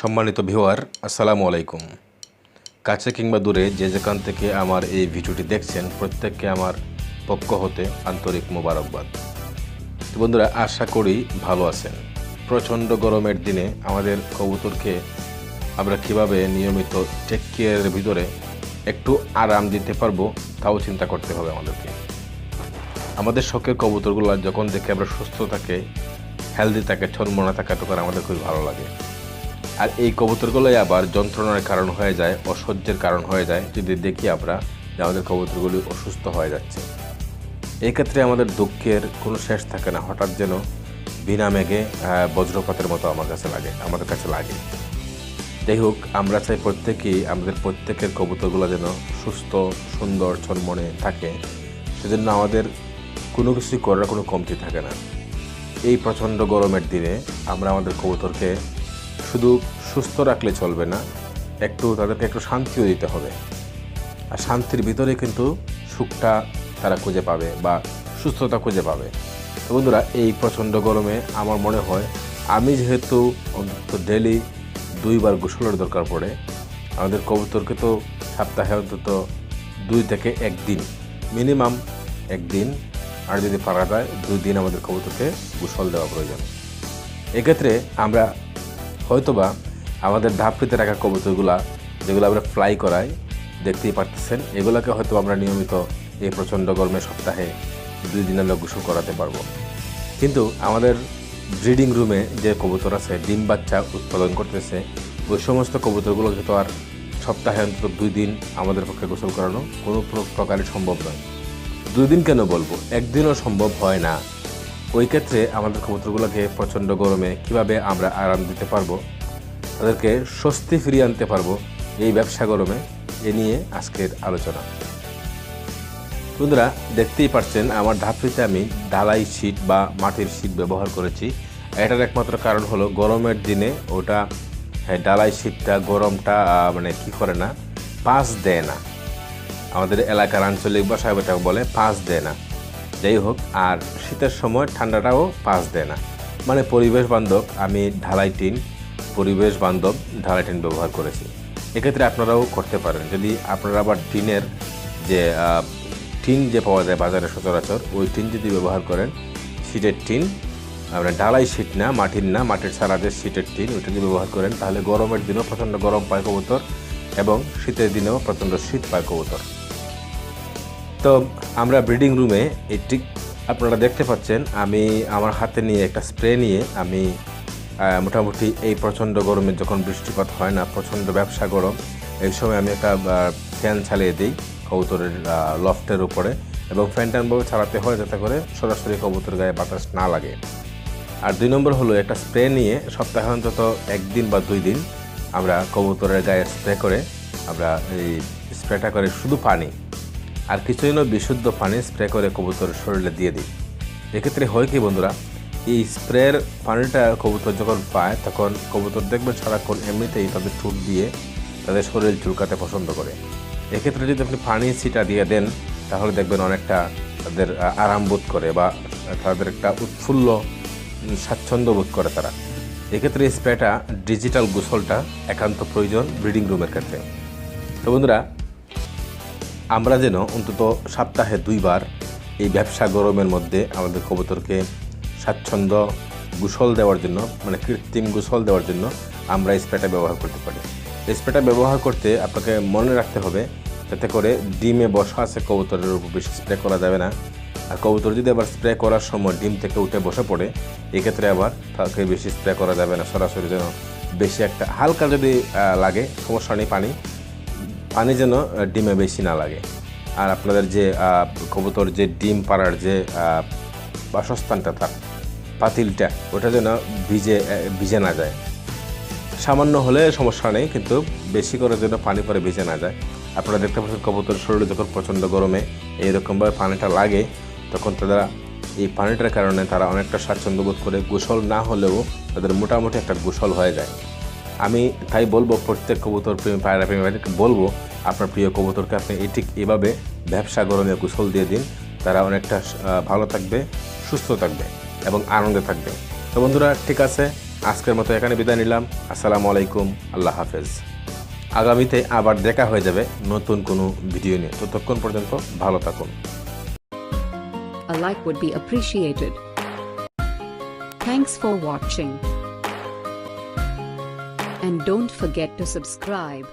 সম্মানিত ভিউয়ার, আসসালামু আলাইকুম। কাছে কিংবা দূরে যে যেখান থেকে আমার এই ভিডিওটি দেখছেন, প্রত্যেককে আমার পক্ষ হতে আন্তরিক মোবারকবাদ। তো বন্ধুরা, আশা করি ভালো আছেন। প্রচণ্ড গরমের দিনে আমাদের কবুতরকে আমরা কীভাবে নিয়মিত টেক কেয়ারের ভিতরে একটু আরাম দিতে পারব, তাও চিন্তা করতে হবে আমাদেরকে। আমাদের শখের কবুতরগুলো যখন দেখে আমরা সুস্থ থাকে হেলদি থাকে ছনমনা থাকে তখন আমাদের খুবই ভালো লাগে। আর এই কবুতরগুলোই আবার যন্ত্রণার কারণ হয়ে যায়, অসহ্যের কারণ হয়ে যায়। যদি দেখি আমরা যে আমাদের কবুতরগুলি অসুস্থ হয়ে যাচ্ছে। এই ক্ষেত্রে আমাদের দুঃখের কোনো শেষ থাকে না। হঠাৎ যেন বিনা মেঘে বজ্রপাতের মতো আমার কাছে লাগে, আমাদের কাছে লাগে। যাই হোক, আমরা চাই প্রত্যেকেই, আমাদের প্রত্যেকের কবুতরগুলো যেন সুস্থ, সুন্দর ছনমনে থাকে। সেজন্য আমাদের কোনো কিছুই করার কোনো কমতি থাকে না। এই প্রচণ্ড গরমের দিনে আমরা আমাদের কবুতরকে শুধু সুস্থ রাখলে চলবে না, একটু তাদেরকে একটু শান্তিও দিতে হবে। আর শান্তির ভিতরে কিন্তু সুখটা তারা খুঁজে পাবে বা সুস্থতা খুঁজে পাবে। তো বন্ধুরা, এই প্রচণ্ড গরমে আমার মনে হয় আমি যেহেতু অন্তত ডেলি দুইবার গোসলের দরকার পড়ে, আমাদের কবুতরকে তো সপ্তাহে অন্তত দুই থেকে একদিন, মিনিমাম একদিন, আর যদি পারা যায় দুই দিন আমাদের কবুতরকে গোসল দেওয়া প্রয়োজন। এক্ষেত্রে আমরা হয়তোবা আমাদের ধাপড়িতে রাখা কবুতরগুলা যেগুলো আমরা ফ্লাই করাই, দেখতেই পারতেছেন, এগুলোকে হয়তো আমরা নিয়মিত এই প্রচণ্ড গরমে সপ্তাহে দুই দিন আমরা গোসল করাতে পারব। কিন্তু আমাদের ব্রিডিং রুমে যে কবুতর আছে, ডিম বাচ্চা উৎপাদন করতেছে, ওই সমস্ত কবুতরগুলোকে তো আর সপ্তাহে অন্তত দুই দিন আমাদের পক্ষে গোসল করানো কোনো প্র- প্রকারে সম্ভব নয়। দুই দিন কেন বলব? একদিনও সম্ভব হয় না। ওই ক্ষেত্রে আমাদের কবুতরগুলোকে প্রচণ্ড গরমে কীভাবে আমরা আরাম দিতে পারব? তাদেরকে স্বস্তি ফিরিয়ে আনতে পারব এই ব্যবসা গরমে? এ নিয়ে আজকের আলোচনা। বন্ধুরা দেখতেই পাচ্ছেন আমার ধাপড়িতে আমি ঢালাই শীট বা মাটির শীট ব্যবহার করেছি। এটার একমাত্র কারণ হলো গরমের দিনে ওটা হ্যাঁ, ডালাই শীতটা গরমটা মানে কি করে না? পাস দেয় না। আমাদের এলাকার আঞ্চলিক ভাষায় এটা বলে পাস দেয় না। যাই হোক, আর শীতের সময় ঠান্ডাটাও পাস দেয় না। মানে পরিবেশ বান্ধব, আমি ঢালাই টিন, পরিবেশ বান্ধব ঢালাই টিন ব্যবহার করেছি। এক্ষেত্রে আপনারাও করতে পারেন। যদি আপনারা আবার টিনের যে টিন যে পাওয়া যায় বাজারে সচরাচর, ওই টিন যদি ব্যবহার করেন, শীতের টিন আপনার ঢালাই শীত না, মাটির না, মাটির ছাড়া যে শীতের টিন, ওইটা যদি ব্যবহার করেন, তাহলে গরমের দিনেও প্রচণ্ড গরম পায় কবুতর এবং শীতের দিনেও প্রচণ্ড শীত পায় কবুতর। তো আমরা ব্রিডিং রুমে, এই ঠিক আপনারা দেখতে পাচ্ছেন, আমি আমার হাতে নিয়ে একটা স্প্রে নিয়ে আমি মোটামুটি এই প্রচণ্ড গরমে যখন বৃষ্টিপাত হয় না, প্রচণ্ড ব্যবসা গরম, এই সময় আমি একটা ফ্যান চালিয়ে দিই কবুতরের লফটের উপরে এবং ফ্যান ট্যানভাবে চালাতে হয় যাতে করে সরাসরি কবুতর গায়ে বাতাস না লাগে। আর দুই নম্বর হলো একটা স্প্রে নিয়ে সপ্তাহে অন্তত একদিন বা দুই দিন আমরা কবুতরের গায়ে স্প্রে করে আমরা এই স্প্রেটা করে শুধু পানি। আর কিছুই নয়, বিশুদ্ধ পানি স্প্রে করে কবুতরের শরীরে দিয়ে দিই। এক্ষেত্রে হয় কি বন্ধুরা, এই স্প্রের পানিটা কবুতর যখন পায়, তখন কবুতর দেখবেন সারাক্ষণ এমনিতেই তাদের ঠুট দিয়ে তাদের শরীর চুলকাতে পছন্দ করে। এক্ষেত্রে যদি আপনি পানি ছিটা দিয়ে দেন, তাহলে দেখবেন অনেকটা তাদের আরাম বোধ করে বা তাদের একটা উৎফুল্ল স্বাচ্ছন্দ্য বোধ করে তারা। এক্ষেত্রে স্প্রেটা ডিজিটাল গোসলটা একান্ত প্রয়োজন ব্রিডিং রুমের ক্ষেত্রে। তো বন্ধুরা আমরা যেন অন্তত সপ্তাহে দুইবার এই ব্যবসা গরমের মধ্যে আমাদের কবুতরকে স্বাচ্ছন্দ্য গোসল দেওয়ার জন্য মানে কৃত্রিম গোসল দেওয়ার জন্য আমরা স্প্রেটা ব্যবহার করতে পারি। স্প্রেটা ব্যবহার করতে আপনাকে মনে রাখতে হবে যাতে করে ডিমে বসা আছে কবুতরের উপর বেশি স্প্রে করা যাবে না। আর কবুতর যদি আবার স্প্রে করার সময় ডিম থেকে উঠে বসে পড়ে, এক্ষেত্রে আবার তাকে বেশি স্প্রে করা যাবে না। সরাসরি যেন বেশি একটা, হালকা যদি লাগে, সমস্যা নেই পানি পানি যেন ডিমে বেশি না লাগে। আর আপনাদের যে কবুতর যে ডিম পাড়ার যে বাসস্থানটা, তার পাতিলটা, ওটা যেন ভিজে ভিজে না যায়। সামান্য হলে সমস্যা নেই, কিন্তু বেশি করে যেন পানি পরে ভিজে না যায়। আপনারা দেখতে পাচ্ছেন কবুতর শরীরে যখন প্রচণ্ড গরমে এইরকমভাবে পানিটা লাগে, তখন তারা এই পানিটার কারণে তারা অনেকটা স্বাচ্ছন্দ্য বোধ করে। গোসল না হলেও তাদের মোটামুটি একটা গোসল হয়ে যায়। আমি তাই বলব, প্রত্যেক কবুতর প্রেমী, পায়রা প্রেমীদেরকে বলব, আপনার প্রিয় কবুতরকে আপনি এই ঠিক এভাবে ব্যবসা গরমে কুশল দিয়ে দিন। তারা অনেকটা ভালো থাকবে, সুস্থ থাকবে এবং আনন্দে থাকবে। তো বন্ধুরা, ঠিক আছে, আজকের মতো এখানে বিদায় নিলাম। আসসালামু আলাইকুম, আল্লাহ হাফেজ। আগামীতে আবার দেখা হয়ে যাবে নতুন কোনো ভিডিও নিয়ে। ততক্ষণ পর্যন্ত ভালো থাকুন. Thanks for watching. And don't forget to subscribe.